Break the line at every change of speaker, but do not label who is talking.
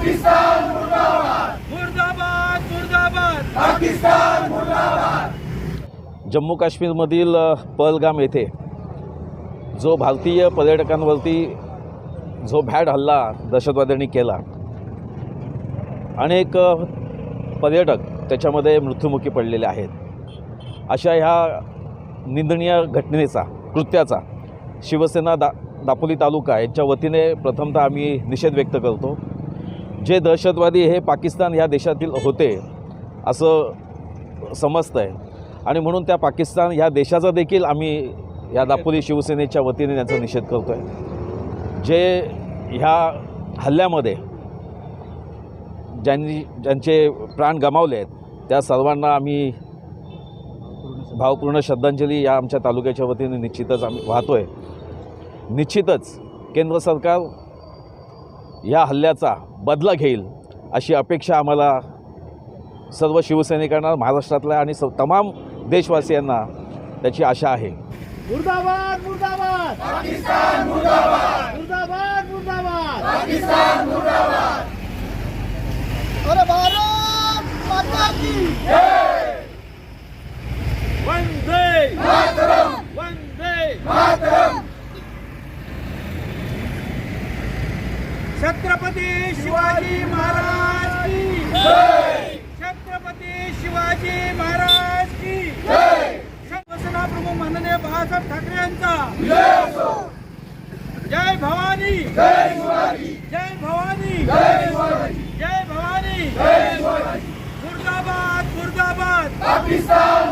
Pakistan Murdabad! Murdabad! Murdabad! Pakistan Murdabad! Jammu काश्मीरमधील पहलगाम येथे जो भारतीय पर्यटकांवरती जो भॅड हल्ला दहशतवाद्यांनी केला अनेक पर्यटक त्याच्यामध्ये मृत्युमुखी पडलेले आहेत अशा ह्या निंदनीय घटनेचा कृत्याचा शिवसेना दा दापोली तालुका यांच्या वतीने प्रथमतः आम्ही निषेध व्यक्त करतो जे दहशतवादी हे पाकिस्तान ह्या देशातील होते असं समजतं आहे आणि म्हणून त्या पाकिस्तान ह्या देशाचा देखील आम्ही या दापोली शिवसेनेच्या वतीने त्यांचा निषेध करतो आहे जे ह्या हल्ल्यामध्ये ज्यांनी ज्यांचे प्राण गमावले आहेत त्या सर्वांना आम्ही भावपूर्ण श्रद्धांजली या आमच्या तालुक्याच्या वतीने निश्चितच आम्ही वाहतो आहे निश्चितच केंद्र सरकार या हल्ल्याचा बदला घेईल अशी अपेक्षा आम्हाला सर्व शिवसैनिकांना महाराष्ट्रातल्या आणि स तमाम देशवासियांना त्याची आशा आहे.
मुर्दाबाद मुर्दाबाद! पाकिस्तान मुर्दाबाद! मुर्दाबाद मुर्दाबाद! पाकिस्तान मुर्दाबाद! अरे भारत माता की वंदे मातरम! वंदे मातरम! छत्रपती शिवाजी महाराज की छत्रपती शिवाजी महाराज की शिवसेना प्रमुख माननीय बाळासाहेब ठाकरे यांचा जय भवानी! जय भवानी! जय भवानी! मुर्दाबाद मुर्दाबाद! पाकिस्तान!